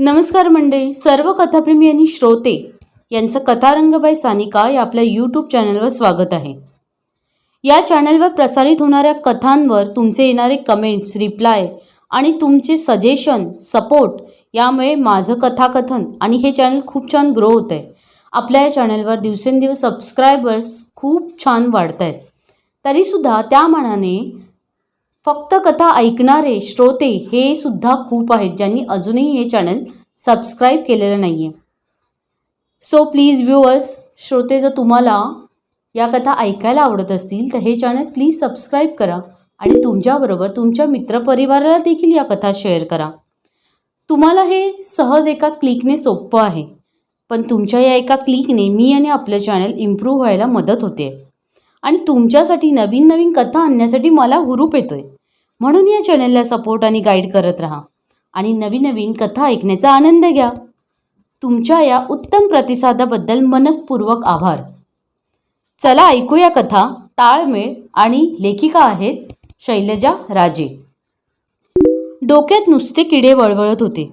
नमस्कार मंडळी सर्व कथाप्रेमी आणि श्रोते यांचं कथारंग बाय सानिका या आपल्या यूट्यूब चॅनलवर स्वागत आहे. या चॅनलवर प्रसारित होणाऱ्या कथांवर तुमचे येणारे कमेंट्स रिप्लाय आणि तुमचे सजेशन सपोर्ट यामुळे माझं कथाकथन आणि हे चॅनल खूप छान ग्रो होत आहे आपल्या या चॅनलवर दिवसेंदिवस सबस्क्रायबर्स खूप छान वाढत आहेत तरीसुद्धा त्या मानाने फक्त कथा ऐकणारे श्रोते हे सुद्धा खूप आहेत ज्यांनी अजूनही हे चॅनल सबस्क्राईब केलेलं नाही आहे सो प्लीज व्ह्युअर्स श्रोते जर तुम्हाला या कथा ऐकायला आवडत असतील तर हे चॅनल प्लीज सबस्क्राईब करा आणि तुमच्याबरोबर तुमच्या मित्रपरिवाराला देखील या कथा शेअर करा. तुम्हाला हे सहज एका क्लिकने सोपं आहे पण तुमच्या या एका क्लिकने मी आणि आपलं चॅनल इम्प्रूव्ह व्हायला मदत होते. आणि तुमच्यासाठी नवीन नवीन कथा आणण्यासाठी मला हुरूप येतो आहे म्हणून या चॅनलला सपोर्ट आणि गाईड करत राहा. आणि नवीन नवीन कथा ऐकण्याचा आनंद घ्या. तुमच्या या उत्तम प्रतिसादाबद्दल मनपूर्वक आभार. चला ऐकूया कथा ताळमेळ आणि लेखिका आहेत शैलजा राजे. डोक्यात नुसते किडे वळवळत होते.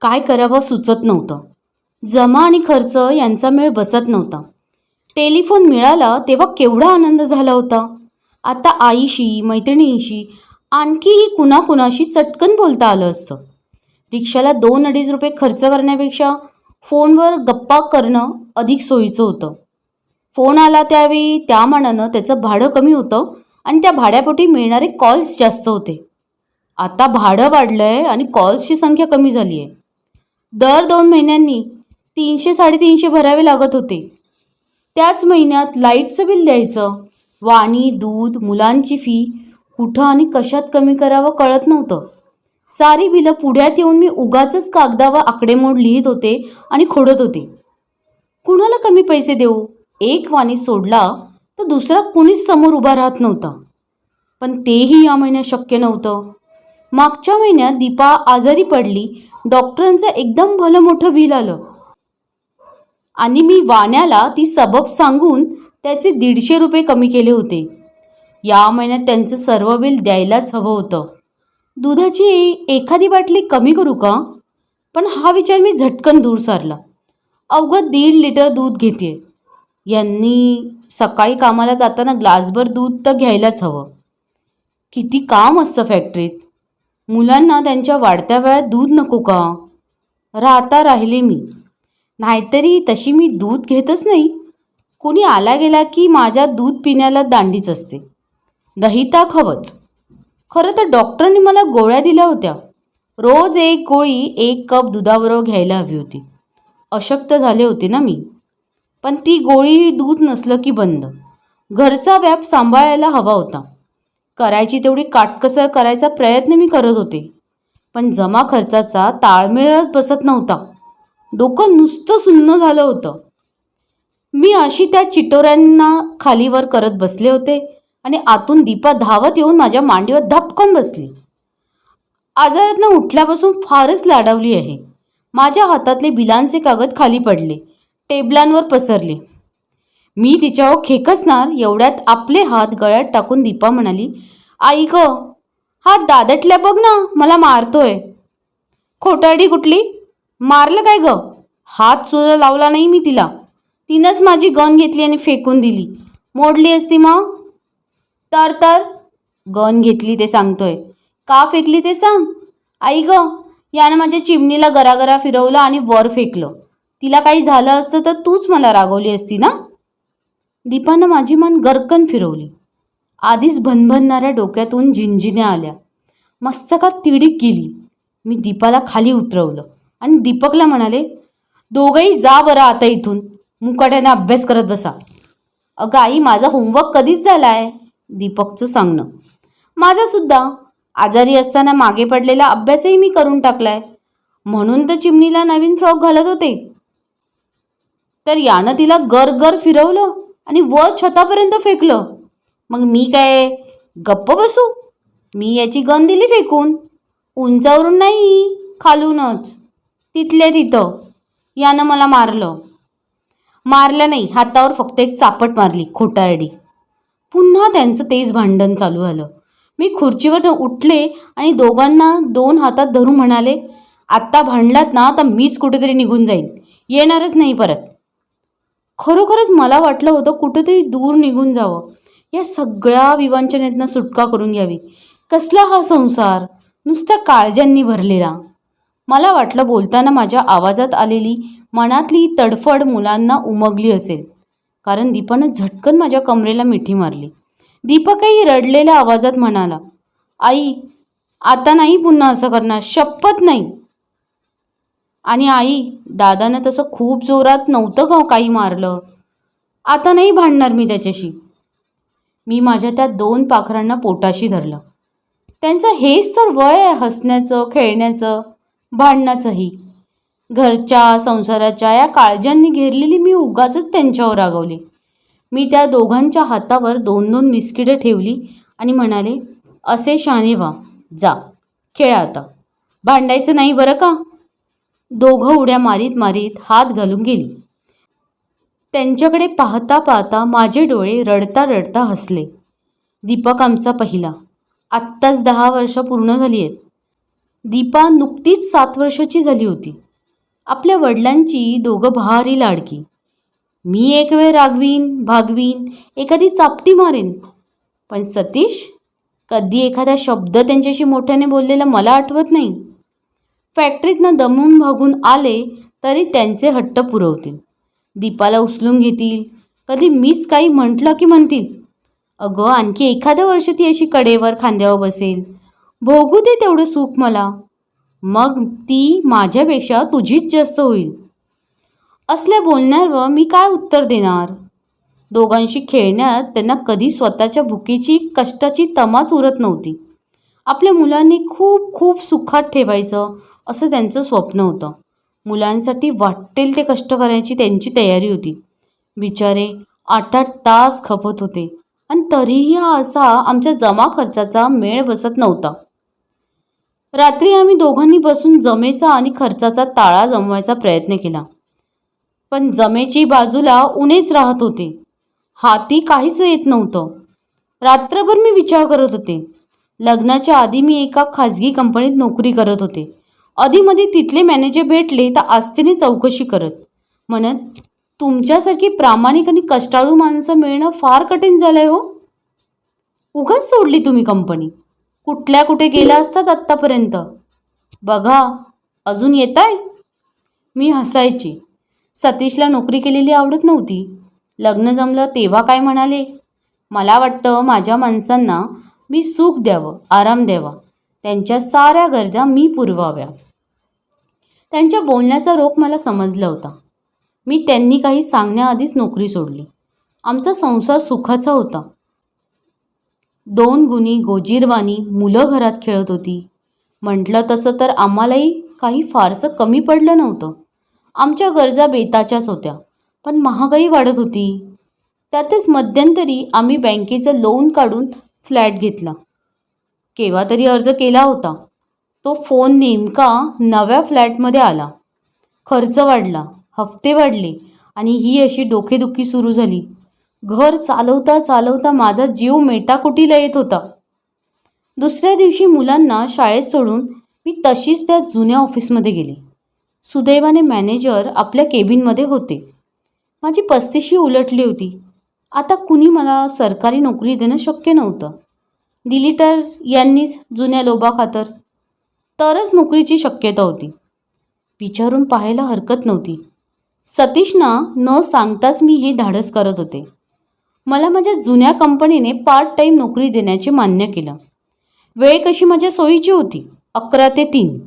काय करावं सुचत नव्हतं. जमा आणि खर्च यांचा मेळ बसत नव्हता. टेलिफोन मिळाला तेव्हा केवढा आनंद झाला होता. आता आईशी मैत्रिणींशी आणखीही कुणाकुणाशी चटकन बोलता आलं असतं. रिक्षाला दोन अडीच रुपये खर्च करण्यापेक्षा फोनवर गप्पा करणं अधिक सोयीचं होतं. फोन आला त्यावेळी त्या मानानं त्याचं भाडं कमी होतं आणि त्या भाड्यापोटी मिळणारे कॉल्स जास्त होते. आता भाडं वाढलं आहे आणि कॉल्सची संख्या कमी झाली आहे दर दोन महिन्यांनी तीनशे साडेतीनशे भरावे लागत होते. त्याच महिन्यात लाईटचं बिल द्यायचं. वाणी दूध मुलांची फी कुठं आणि कशात कमी करावं कळत नव्हतं. सारी बिलं पुढ्यात येऊन मी उगाच कागदावर आकडेमोड लिहित होते आणि खोडत होते. कुणाला कमी पैसे देऊ? एक वाणी सोडला तर दुसरा कुणीच समोर उभा राहत नव्हता. पण तेही या महिन्यात शक्य नव्हतं. मागच्या महिन्यात दीपा आजारी पडली डॉक्टरांचं एकदम भलं मोठं बिल आलं. आणि मी वाण्याला ती सबब सांगून त्याचे दीडशे रुपये कमी केले होते. या महिन्यात त्यांचं सर्व बिल द्यायलाच हवं होतं. दुधाची एखादी बाटली कमी करू का? पण हा विचार मी झटकन दूर सारला. अवघं दीड लिटर दूध घेते यांनी सकाळी कामाला जाताना ग्लासभर दूध तर घ्यायलाच हवं. किती काम असतं फॅक्टरीत. मुलांना त्यांच्या वाढत्या वयात दूध नको का? राहता राहिले मी. नाहीतरी तशी मी दूध घेतच नाही. कोणी आला गेला की माझ्या दूध पिण्याला दांडीच असते. दही ताक हवंच खरं तर डॉक्टरांनी मला गोळ्या दिल्या होत्या. रोज एक गोळी एक कप दुधाबरोबर घ्यायला हवी होती. अशक्त झाले होते ना मी. पण ती गोळी दूध नसलं की बंद. घरचा व्याप सांभाळायला हवा होता. करायची तेवढी काटकसर करायचा प्रयत्न मी करत होते. पण जमा खर्चाचा ताळमेळच बसत नव्हता. डोकं नुसतं सुन्न झालं होतं. मी अशी त्या चिटोऱ्यांना खालीवर करत बसले होते आणि आतून दीपा धावत येऊन माझ्या मांडीवर धपकन बसली. आजारातनं उठल्यापासून फारच लाडवली आहे. माझ्या हातातले बिलांचे कागद खाली पडले. टेबलांवर पसरले. मी तिच्यावर खेकसणार एवढ्यात आपले हात गळ्यात टाकून दीपा म्हणाली आई ग हात दादटल्या बघ ना मला मारतोय. खोटारडी कुठली? मारलं काय ग? हात सुद्धा लावला नाही मी तिला. तिनंच माझी गन घेतली आणि फेकून दिली. मोडली असती मग? तर तर. गन घेतली ते सांगतोय. का फेकली ते सांग? आई ग यानं माझ्या चिमणीला गरागरा फिरवलं आणि वर फेकलं. तिला काही झालं असतं तर तूच मला रागवली असती ना? दीपानं माझी मन गरकन फिरवली. आधीच भनभनणाऱ्या डोक्यातून झिंझिन्या आल्या. मस्तकात तिडीक गेली मी दीपाला खाली उतरवलं. आणि दीपकला म्हणाले दोघंही जा बरं आता इथून. मुकाट्याने अभ्यास करत बसा. अगं आई माझा होमवर्क कधीच झाला आहे दीपकचं सांगणं. माझासुद्धा. आजारी असताना मागे पडलेला अभ्यासही मी करून टाकलाय. म्हणून तर चिमणीला नवीन फ्रॉक घालत होते. तर यानं तिला गर गर फिरवलं आणि वर छतापर्यंत फेकलं. मग मी काय गप्प बसू? मी याची गन दिली फेकून. उंचावरून नाही खालूनच. तिथल्या तिथं यानं मला मारलं. मारलं नाही हातावर फक्त एक चापट मारली खोटारडी. पुन्हा त्यांचं तेच भांडण चालू झालं. मी खुर्चीवर उठले आणि दोघांना दोन हातात धरून म्हणाले आत्ता भांडलात ना तर मीच कुठेतरी निघून जाईन. येणारच नाही परत. खरोखरच मला वाटलं होतं कुठेतरी दूर निघून जावं. या सगळ्या विवंचनेतनं सुटका करून घ्यावी. कसला हा संसार? नुसत्या काळज्यांनी भरलेला. मला वाटलं बोलताना माझ्या आवाजात आलेली मनातली तडफड मुलांना उमगली असेल. कारण दीपानं झटकन माझ्या कमरेला मिठी मारली. दीपकही रडलेल्या आवाजात म्हणाला आई आता नाही पुन्हा असं करणार शपथ नाही. आणि आई दादानं तसं खूप जोरात नव्हतं का काही मारलं? आता नाही भांडणार मी त्याच्याशी. मी माझ्या त्या दोन पाखरांना पोटाशी धरलं. त्यांचं हेच तर वय आहे हसण्याचं खेळण्याचं. भांडणाचंही. घरच्या संसाराच्या या काळजांनी घेरलेली मी उगाचच त्यांच्यावर रागवली. मी त्या दोघांच्या हातावर दोन दोन बिस्किटं ठेवली आणि म्हणाले असे शाने व्हा. जा. खेळा आता. भांडायचं नाही बरं का? दोघं उड्या मारीत मारीत हात घालून गेली. त्यांच्याकडे पाहता पाहता माझे डोळे रडता रडता हसले. दीपक आमचा पहिला. आत्ताच दहा वर्ष पूर्ण झाली आहेत. दीपा नुकतीच सात वर्षाची झाली होती. आपल्या वडिलांची दोघं भारी लाडकी. मी एक वेळ रागवीन भागवीन एखादी चापटी मारेन. पण सतीश कधी एखादा शब्द त्यांच्याशी मोठ्याने बोललेला मला आठवत नाही. फॅक्टरीतनं दमून भागून आले तरी त्यांचे हट्ट पुरवतील. दीपाला उचलून घेतील. कधी मीच काही म्हटलं की म्हणतील. अगं आणखी एखाद्या वर्ष ती अशी कडेवर खांद्यावर बसेल. भोगू दे तेवढं सुख मला. मग ती माझ्यापेक्षा तुझीच जास्त होईल. असल्या बोलण्यावर मी काय उत्तर देणार? दोघांशी खेळण्यात त्यांना कधी स्वतःच्या भुकीची कष्टाची तमाच उरत नव्हती. आपल्या मुलांनी खूप खूप सुखात ठेवायचं असं त्यांचं स्वप्न होतं. मुलांसाठी वाटेल ते कष्ट करायची त्यांची तयारी होती. बिचारे आठ आठ तास खपत होते. आणि तरीही हा असा आमच्या जमा खर्चाचा मेळ बसत नव्हता. रात्री आम्ही दोघांनी बसून जमेचा आणि खर्चाचा ताळा जमवायचा प्रयत्न केला. पण जमेची बाजूला उणेच राहत होते. हाती काहीच येत नव्हतं. रात्रभर मी विचार करत होते. लग्नाच्या आधी मी एका खाजगी कंपनीत नोकरी करत होते. आधीमध्ये तिथले मॅनेजर भेटले तर आस्तीने चौकशी करत. म्हणत तुमच्यासारखी प्रामाणिक आणि कष्टाळू माणसं मिळणं फार कठीण झालंय हो. उगाच सोडली तुम्ही कंपनी. कुठल्या कुठे गेल्या असतात आत्तापर्यंत बघा अजून येत आहे मी हसायची. सतीशला नोकरी केलेली आवडत नव्हती. लग्न जमलं तेव्हा काय म्हणाले? मला वाटतं माझ्या माणसांना मी सुख द्यावं आराम द्यावा. त्यांच्या साऱ्या गरजा मी पुरवाव्या. त्यांच्या बोलण्याचा रोख मला समजला होता. मी त्यांनी काही सांगण्याआधीच नोकरी सोडली. आमचा संसार सुखाचा होता. दोन गुणी गोजीरवाणी मुलं घरात खेळत होती. म्हटलं तसं तर आम्हालाही काही फारसं कमी पडलं नव्हतं. आमच्या गरजा बेताच्याच होत्या पण महागाई वाढत होती. त्यातच मध्यंतरी आम्ही बँकेचं लोन काढून फ्लॅट घेतला. केव्हा तरी अर्ज केला होता. तो फोन नेमका नव्या फ्लॅटमध्ये आला. खर्च वाढला हफ्ते वाढले आणि ही अशी डोकेदुखी सुरू झाली. घर चालवता चालवता माझा जीव मेटाकुटीला येत होता. दुसऱ्या दिवशी मुलांना शाळेत सोडून मी तशीच त्या जुन्या ऑफिसमध्ये गेली. सुदैवाने मॅनेजर आपल्या केबिनमध्ये होते. माझी पस्तीशी उलटली होती. आता कुणी मला सरकारी नोकरी देणं शक्य नव्हतं. दिली तर यांनीच जुन्या लोभाखातर. तरच नोकरीची शक्यता होती. विचारून पाहायला हरकत नव्हती. सतीशना न सांगताच मी हे धाडस करत होते. मला माझ्या जुन्या कंपनीने पार्ट टाईम नोकरी देण्याचे मान्य केलं. वेळ कशी माझ्या सोयीची होती? अकरा ते तीन.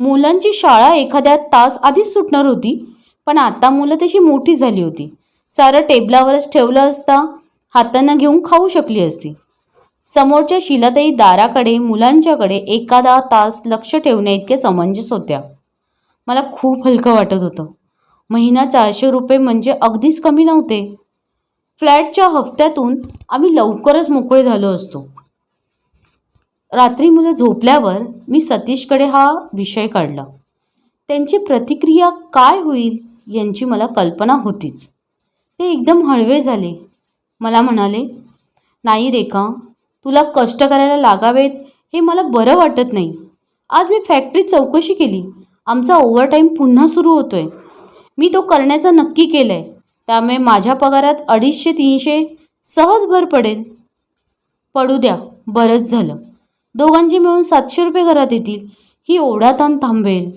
मुलांची शाळा एखाद्या तास आधीच सुटणार होती पण आता मुलं तशी मोठी झाली होती. सारं टेबलावरच ठेवलं असता हातानं घेऊन खाऊ शकली असती. समोरच्या शिलाताई दाराकडे मुलांच्याकडे एखादा तास लक्ष ठेवण्या समंजस होत्या. मला खूप हलकं वाटत होतं. महिना चारशे रुपये म्हणजे अगदीच कमी नव्हते. फ्लॅटच्या हफ्त्यातून आम्ही लवकरच मोकळे झालो असतो. रात्री मुलं झोपल्यावर मी सतीशकडे हा विषय काढला. त्यांची प्रतिक्रिया काय होईल यांची मला कल्पना होतीच. ते एकदम हळवे झाले. मला म्हणाले नाही रेखा तुला कष्ट करायला लागावेत हे मला बरं वाटत नाही. आज मी फॅक्टरीत चौकशी केली. आमचा ओव्हरटाईम पुन्हा सुरू होतोय. मी तो करण्याचा नक्की केलं आहे त्यामुळे माझ्या पगारात अडीचशे तीनशे सहज भर पडेल. पडू द्या बरंच झालं. दोघांची मिळून सातशे रुपये घरात येतील. ही ओढाताण थांबेल.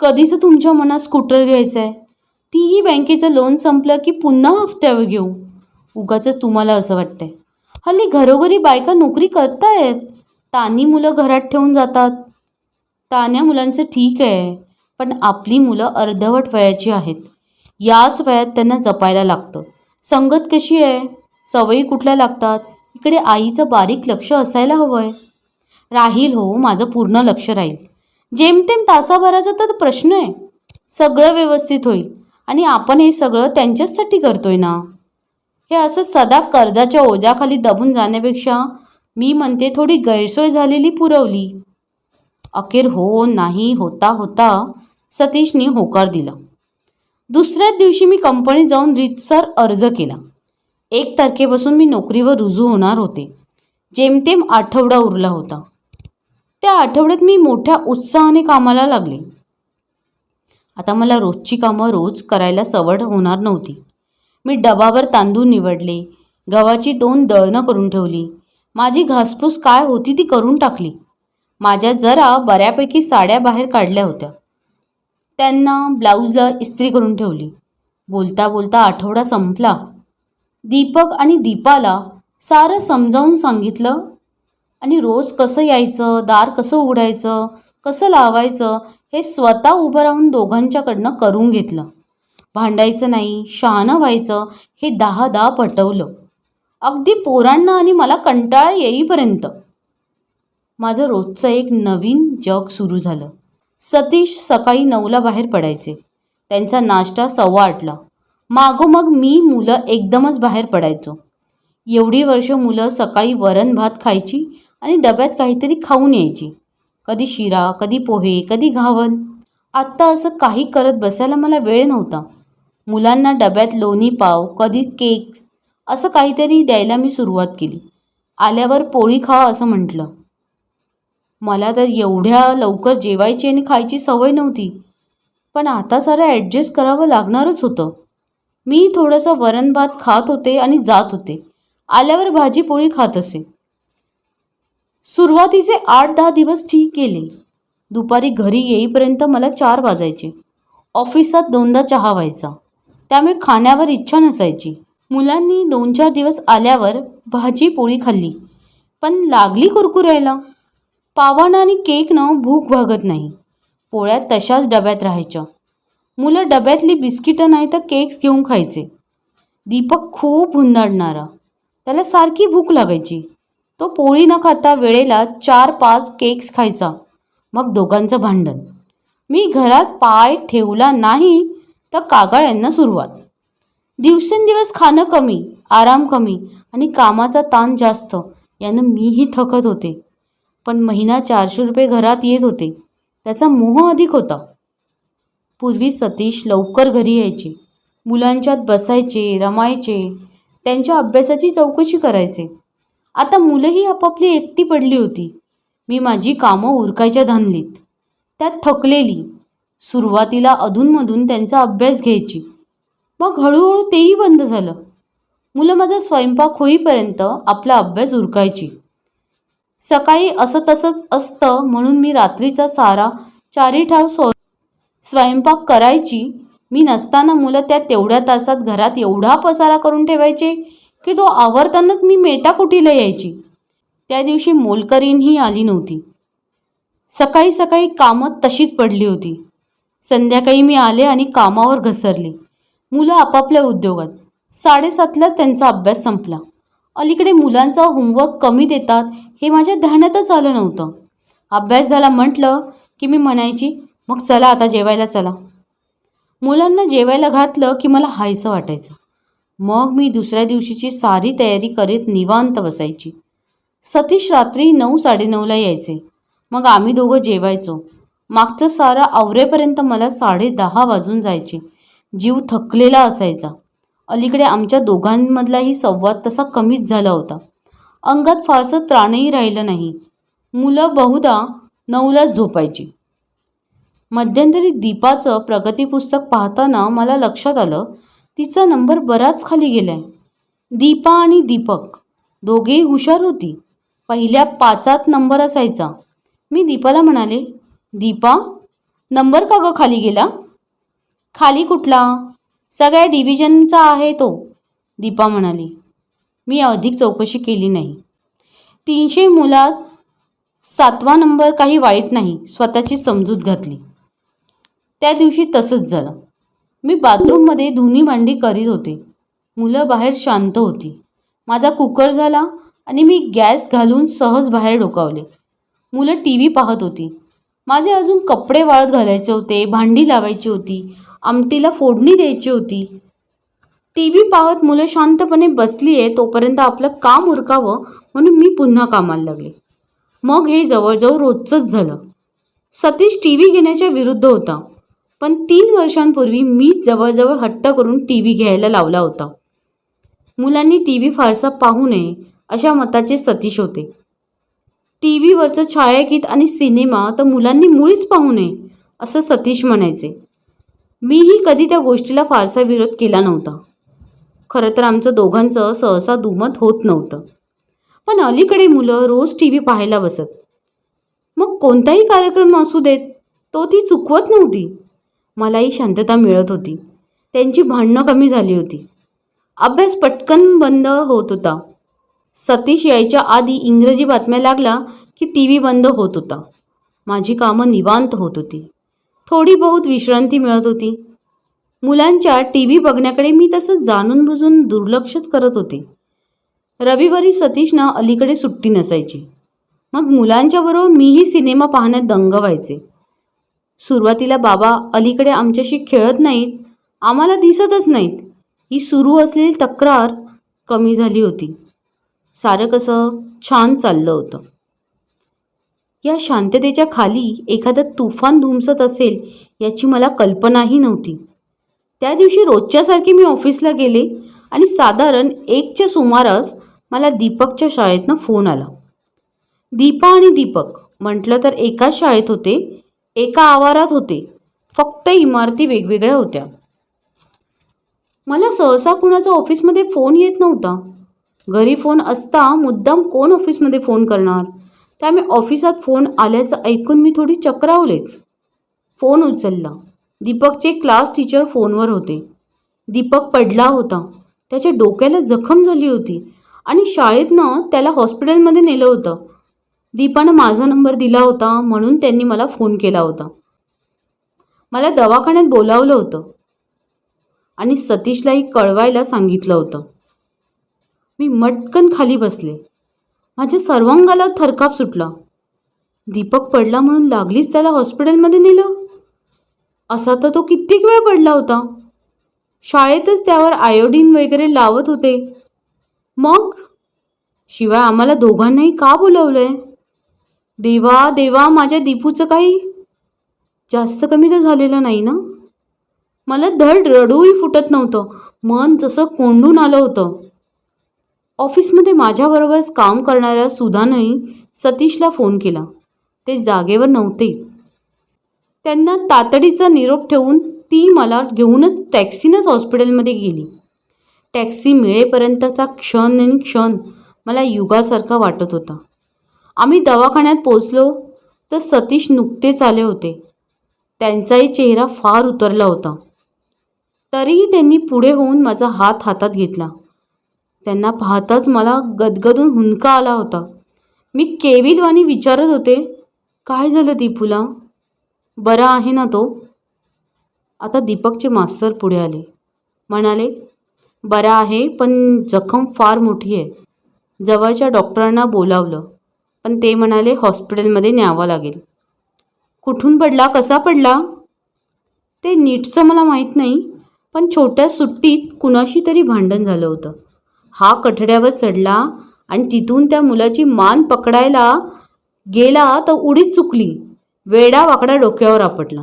कधीचं तुमच्या मनात स्कूटर घ्यायचं आहे तीही बँकेचं लोन संपलं की पुन्हा हफ्त्यावर घेऊ. उगाच तुम्हाला असं वाटतंय. हल्ली घरोघरी बायका नोकरी करतायत. तानी मुलं घरात ठेवून जातात. तान्या मुलांचं ठीक आहे पण आपली मुलं अर्धवट वयाची आहेत. याच वयात त्यांना जपायला लागतं. संगत कशी आहे? सवयी कुठल्या लागतात? इकडे आईचं बारीक लक्ष असायला हवं आहे राहील हो माझं पूर्ण लक्ष राहील. जेमतेम तासाभराचा तर प्रश्न आहे. सगळं व्यवस्थित होईल. आणि आपण हे सगळं त्यांच्याचसाठी करतोय ना? हे असं सदा कर्जाच्या ओझ्याखाली दबून जाण्यापेक्षा मी म्हणते थोडी गैरसोय झालेली पुरवली. अखेर हो नाही होता होता सतीशने होकार दिला. दुसऱ्याच दिवशी मी कंपनीत जाऊन रीतसर अर्ज केला. एक तारखेपासून मी नोकरीवर रुजू होणार होते. जेमतेम आठवडा उरला होता. त्या आठवड्यात मी मोठ्या उत्साहाने कामाला लागले. आता मला रोजची कामं रोज करायला सवड होणार नव्हती. मी डबावर तांदूळ निवडले गव्हाची दोन दळणं करून ठेवली. माझी घासपूस काय होती ती करून टाकली. माझ्या जरा बऱ्यापैकी साड्या बाहेर काढल्या होत्या. त्यांना ब्लाऊजला इस्त्री करून ठेवली. बोलता बोलता आठवडा संपला. दीपक आणि दीपाला सारं समजावून सांगितलं आणि रोज कसं यायचं दार कसं उघडायचं कसं लावायचं हे स्वतः उभं राहून दोघांच्याकडनं करून घेतलं. भांडायचं नाही शहाणं व्हायचं हे दहा दहा पटवलं. अगदी पोरांना आणि मला कंटाळा येईपर्यंत माझं रोजचं एक नवीन जग सुरू झालं. सतीश सकाळी नऊला बाहेर पडायचे. त्यांचा नाश्ता सव्वा आठला. मागोमाग मी मुलं एकदमच बाहेर पडायचो. एवढी वर्ष मुलं सकाळी वरण भात खायची आणि डब्यात काहीतरी खाऊन यायची. कधी शिरा कधी पोहे कधी घावन. आत्ता असं काही करत बसायला मला वेळ नव्हता. मुलांना डब्यात लोणी पाव कधी केक्स असं काहीतरी द्यायला मी सुरुवात केली. आल्यावर पोळी खा असं म्हटलं. मला तर एवढ्या लवकर जेवायची आणि खायची सवय नव्हती. पण आता सारं ॲडजस्ट करावं लागणारच होतं. मी थोडंसं वरण भात खात होते आणि जात होते. आल्यावर भाजी पोळी खात असे. सुरुवातीचे आठ दहा दिवस ठीक गेले. दुपारी घरी येईपर्यंत मला चार वाजायचे. ऑफिसात दोनदा चहा व्हायचा. त्यामुळे खाण्यावर इच्छा नसायची. मुलांनी दोन चार दिवस आल्यावर भाजी पोळी खाल्ली. पण लागली कुरकुरायला? पावानं आणि केकनं भूक भागत नाही. पोळ्या तशाच डब्यात राहायच्या मुलं डब्यातली बिस्किटं नाही तर केक्स घेऊन खायचे. दीपक खूप हुंदाडणारा. त्याला सारखी भूक लागायची. तो पोळी न खाता वेळेला चार पाच केक्स खायचा. मग दोघांचं भांडण. मी घरात पाय ठेवला नाही तर कागाळ्यांना सुरुवात. दिवसेंदिवस खाणं कमी आराम कमी आणि कामाचा ताण जास्त यानं मीही थकत होते. पण महिना चारशे रुपये घरात येत होते. त्याचा मोह अधिक होता. पूर्वी सतीश लवकर घरी यायचे. मुलांच्यात बसायचे रमायचे. त्यांच्या अभ्यासाची चौकशी करायचे. आता मुलंही आपापली एकटी पडली होती. मी माझी कामं उरकायच्या धानलीत. त्यात थकलेली. सुरुवातीला अधूनमधून त्यांचा अभ्यास घ्यायची. मग हळूहळू तेही बंद झालं. मुलं माझा स्वयंपाक होईपर्यंत आपला अभ्यास उरकायची. सकाळी असं तसंच असतं म्हणून मी रात्रीचा सारा चारी ठाव सो स्वयंपाक करायची. मी नसताना मुलं त्या तेवढ्या तासात घरात एवढा पसारा करून ठेवायचे की तो आवरतानाच मी मेटाकुटीला यायची. त्या दिवशी मोलकरीणही आली नव्हती. सकाळी सकाळी कामं तशीच पडली होती. संध्याकाळी मी आले आणि कामावर घसरले. मुलं आपापल्या उद्योगात. साडेसातलाच त्यांचा अभ्यास संपला. अलीकडे मुलांचा होमवर्क कमी देतात हे माझ्या ध्यानातच आलं नव्हतं. अभ्यास झाला म्हटलं की मी म्हणायची मग चला आता जेवायला चला. मुलांना जेवायला घातलं की मला हायसं वाटायचं. मग मी दुसऱ्या दिवशीची सारी तयारी करीत निवांत बसायची. सतीश रात्री नऊ साडेनऊला यायचे. मग आम्ही दोघं जेवायचो. मागचं सारं आवरेपर्यंत मला साडे दहा वाजून जायचे. जीव थकलेला असायचा. अलीकडे आमच्या दोघांमधलाही संवाद तसा कमीच झाला होता. अंगात फारसं त्राणही राहिलं नाही. मुलं बहुधा नऊलाच झोपायची. मध्यंतरी दीपाचं प्रगती पुस्तक पाहताना मला लक्षात आलं तिचा नंबर बराच खाली गेला आहे दीपा आणि दीपक दोघेही हुशार होती. पहिल्या पाचात नंबर असायचा. मी दीपाला म्हणाले दीपा नंबर का गं खाली गेला? खाली कुठला? सगळ्या डिव्हिजनचा आहे तो दीपा म्हणाली. मी अधिक चौकशी केली नाही. तीनशे मुलात सातवा नंबर काही वाईट नाही स्वतःची समजूत घातली. त्या दिवशी तसंच झालं. मी बाथरूममध्ये धुनी भांडी करीत होते. मुलं बाहेर शांत होती. माझा कुकर झाला आणि मी गॅस घालून सहज बाहेर डोकावले. मुलं टी व्ही पाहत होती. माझे अजून कपडे वाळत घालायचे होते भांडी लावायची होती आमटीला फोडणी द्यायची होती. टी व्ही पाहत मुलं शांतपणे बसली आहे तोपर्यंत आपलं काम उरकावं म्हणून मी पुन्हा कामाला लागले. मग हे जवळजवळ रोजचंच झालं. सतीश टी व्ही घेण्याच्या विरुद्ध होता पण तीन वर्षांपूर्वी मीच जवळजवळ हट्ट करून टी व्ही घ्यायला लावला होता. मुलांनी टी व्ही फारसा पाहू नये अशा मताचे सतीश होते. टी व्हीवरचं छायागीत आणि सिनेमा तर मुलांनी मुळीच पाहू नये असं सतीश म्हणायचे. मीही कधी त्या गोष्टीला फारसा विरोध केला नव्हता. खरं तर आमचं दोघांचं सहसा दुमत होत नव्हतं. पण अलीकडे मुलं रोज टी व्ही पाहायला बसत. मग कोणताही कार्यक्रम असू देत तो ती चुकवत नव्हती. मलाही शांतता मिळत होती. त्यांची भांडणं कमी झाली होती. अभ्यास पटकन बंद होत होता. सतीश यायच्या आधी इंग्रजी बातम्या लागला की टी व्ही बंद होत होता. माझी कामं निवांत होत होती. थोडी बहुत विश्रांती मिळत होती. मुलांच्या टी व्ही बघण्याकडे मी तसं जाणून बुजून दुर्लक्षच करत होते. रविवारी सतीशनं अलीकडे सुट्टी नसायची. मग मुलांच्याबरोबर मीही सिनेमा पाहण्यात दंग व्हायचे. सुरुवातीला बाबा अलीकडे आमच्याशी खेळत नाहीत आम्हाला दिसतच नाहीत. ही सुरू असलेली तक्रार कमी झाली होती. सारं कसं छान चाललं होतं. या शांततेच्या खाली एखादं तुफान धुमसत असेल याची मला कल्पनाही नव्हती. त्या दिवशी रोजच्यासारखी मी ऑफिसला गेले आणि साधारण एकच्या सुमारास मला दीपकच्या शाळेतनं फोन आला. दीपा आणि दीपक म्हटलं तर एकाच शाळेत होते एका आवारात होते फक्त इमारती वेगवेगळ्या होत्या. मला सहसा कुणाचा ऑफिसमध्ये फोन येत नव्हता. घरी फोन असता मुद्दाम कोण ऑफिसमध्ये फोन करणार? त्यामुळे ऑफिसात फोन आल्याचं ऐकून मी थोडी चक्रावलेच. फोन उचलला. दीपकचे क्लास टीचर फोनवर होते. दीपक पडला होता. त्याच्या डोक्याला जखम झाली होती आणि शाळेतनं त्याला हॉस्पिटलमध्ये नेलं होतं. दीपानं माझा नंबर दिला होता म्हणून त्यांनी मला फोन केला होता. मला दवाखान्यात बोलावलं होतं आणि सतीशलाही कळवायला सांगितलं होतं. मी मटकन खाली बसले. माझ्या सर्वांगाला थरकाप सुटला. दीपक पडला म्हणून लागलीच त्याला हॉस्पिटलमध्ये नेलं? असा तर तो कित्येक वेळ पडला होता. शाळेतच त्यावर आयोडीन वगैरे लावत होते. मग? शिवाय आम्हाला दोघांनाही का बोलवलंय? देवा देवा माझ्या दीपूचं काही जास्त कमी तर झालेलं नाही ना? मला धड रडूही फुटत नव्हतं. मन जसं कोंडून आलं होतं. ऑफिसमध्ये माझ्याबरोबरच काम करणाऱ्या सुधानंही सतीशला फोन केला. ते जागेवर नव्हते. त्यांना तातडीचा निरोप ठेवून ती मला घेऊनच टॅक्सीनंच हॉस्पिटलमध्ये गेली. टॅक्सी मिळेपर्यंतचा क्षण आणि क्षण मला युगासारखा वाटत होता. आम्ही दवाखान्यात पोचलो तर सतीश नुकतेच आले होते. त्यांचाही चेहरा फार उतरला होता. तरीही त्यांनी पुढे होऊन माझा हात हातात घेतला. त्यांना पाहताच मला गदगदून हुंका आला होता. मी केविलवाणी विचारत होते काय झालं दीपूला? बरा आहे ना तो? आता दीपकचे मास्तर पुढे आले. म्हणाले बरा आहे पण जखम फार मोठी आहे. जवळच्या डॉक्टरांना बोलावलं पण ते म्हणाले हॉस्पिटलमध्ये न्यावं लागेल. कुठून पडला? कसा पडला? ते नीटचं मला माहीत नाही पण छोट्या सुट्टीत कुणाशी तरी भांडण झालं होतं. हा कठड्यावर चढला आणि तिथून त्या मुलाची मान पकडायला गेला तर उडीच चुकली. वेडा वाकडा डोक्यावर आपटला.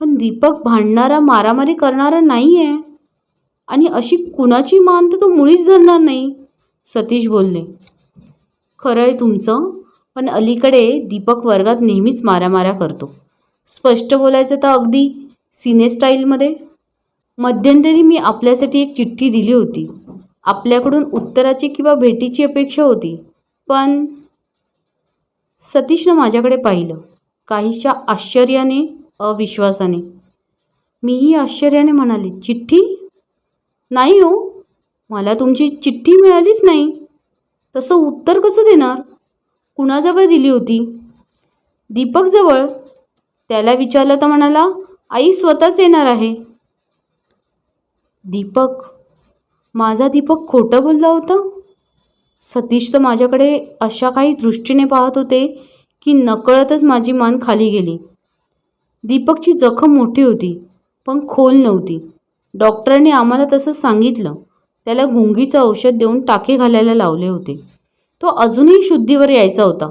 पण दीपक भांडणारा मारामारी करणारा नाही आहे आणि अशी कुणाची मान तर तो मुळीच धरणार नाही सतीश बोलले. खरं आहे तुमचं पण अलीकडे दीपक वर्गात नेहमीच मारामाऱ्या करतो. स्पष्ट बोलायचं तर अगदी सिने स्टाईलमध्ये. मध्यंतरी मी आपल्यासाठी एक चिठ्ठी दिली होती. आपल्याकडून उत्तराची किंवा भेटीची अपेक्षा होती. पण सतीशनं माझ्याकडे पाहिलं. काहीशा आश्चर्याने अविश्वासाने. मीही आश्चर्याने म्हणाले चिठ्ठी? नाही हो मला तुमची चिठ्ठी मिळालीच नाही. तसं उत्तर कसं देणार? कुणाजवळ दिली होती? दीपकजवळ. त्याला विचारलं तर म्हणाला आई स्वतःच येणार आहे. दीपक? माझा दीपक खोटं बोलला होता? सतीश तर माझ्याकडे अशा काही दृष्टीने पाहत होते की नकळतच माझी मान खाली गेली. दीपकची जखम मोठी होती पण खोल नव्हती. डॉक्टरांनी आम्हाला तसं सांगितलं. त्याला गुंगीचं औषध देऊन टाके घालायला लावले होते. तो अजूनही शुद्धीवर यायचा होता.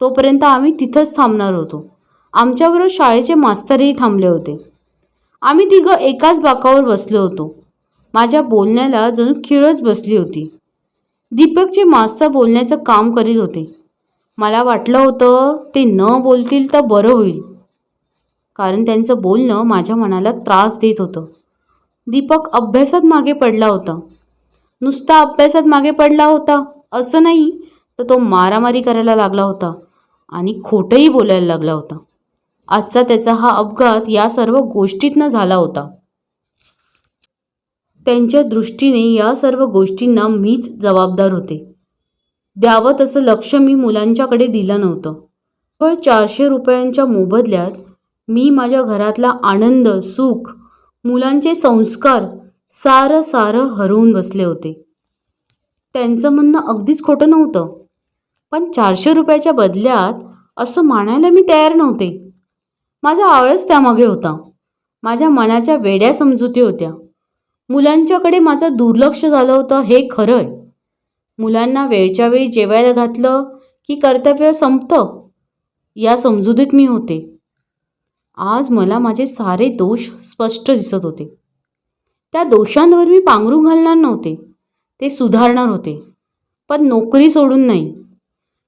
तोपर्यंत आम्ही तिथंच थांबणार होतो. आमच्याबरोबर शाळेचे मास्तरही थांबले होते. आम्ही तिघं एकाच बाकावर बसलो होतो. माझ्या बोलण्याला जणू खिळच बसली होती. दीपकचे मास्तर बोलण्याचं काम करीत होते. मला वाटलं होतं ते न बोलतील तर बरं होईल. कारण त्यांचं बोलणं माझ्या मनाला त्रास देत होतं. दीपक अभ्यासात मागे पडला होता. नुसता अभ्यासात मागे पडला होता. असं नाही तर तो मारामारी करायला लागला होता आणि खोटंही बोलायला लागला होता. आजचा त्याचा हा अपघात या सर्व गोष्टीतनं झाला होता. त्यांच्या दृष्टीने या सर्व गोष्टींना मीच जबाबदार होते. द्यावं तसं लक्ष मी मुलांच्याकडे दिलं नव्हतं. केवळ चारशे रुपयांच्या मोबदल्यात मी माझ्या घरातला आनंद सुख मुलांचे संस्कार सारं सारं हरवून बसले होते. त्यांचं म्हणणं अगदीच खोटं नव्हतं. पण चारशे रुपयाच्या बदल्यात असं मानायला मी तयार नव्हते. माझा आळस त्यामागे होता. माझ्या मनाच्या वेड्या समजुती होत्या. मुलांच्याकडे माझं दुर्लक्ष झालं होतं हे खरं आहे मुलांना वेळच्या वेळी जेवायला घातलं की कर्तव्य संपतं या समजुतीत मी होते. आज मला माझे सारे दोष स्पष्ट दिसत होते. त्या दोषांवर मी पांघरू घालणार नव्हते. ते सुधारणार होते. पण नोकरी सोडून नाही.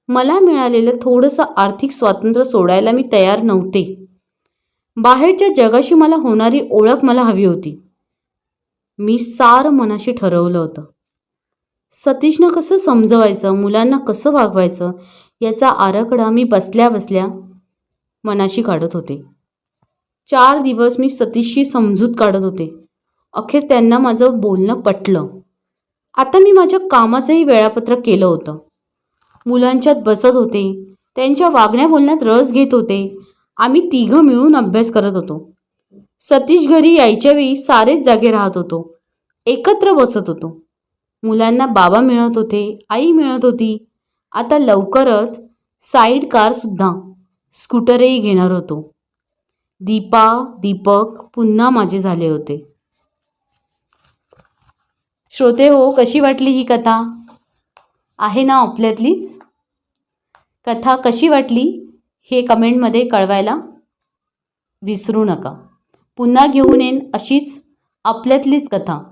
मला मिळालेलं थोडंसं आर्थिक स्वातंत्र्य सोडायला मी तयार नव्हते. बाहेरच्या जगाशी मला होणारी ओळख मला हवी होती. मी सार मनाशी ठरवलं होतं. सतीशनं कसं समजवायचं मुलांना कसं वागवायचं याचा आराखडा मी बसल्या बसल्या मनाशी काढत होते. चार दिवस मी सतीशशी समजूत काढत होते. अखेर त्यांना माझं बोलणं पटलं. आता मी माझ्या कामाचंही वेळापत्रक केलं होतं. मुलांच्यात बसत होते. त्यांच्या वागण्या बोलण्यात रस घेत होते. आम्ही तिघं मिळून अभ्यास करत होतो. सतीश घरी यायच्या वेळी सारेच जागे राहत होतो. एकत्र बसत होतो. मुलांना बाबा मिळत होते आई मिळत होती. आता लवकरच साईड कारसुद्धा स्कूटरही घेणार होतो. दीपा दीपक पुन्हा माझे झाले होते. श्रोते हो कशी वाटली ही कथा? आहे ना आपल्यातलीच? कथा कशी वाटली हे कमेंटमध्ये कळवायला विसरू नका. पुन्हा घेऊन येईन अशीच आपल्यातलीच कथा.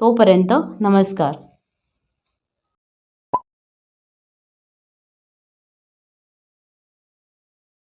तोपर्यंत नमस्कार.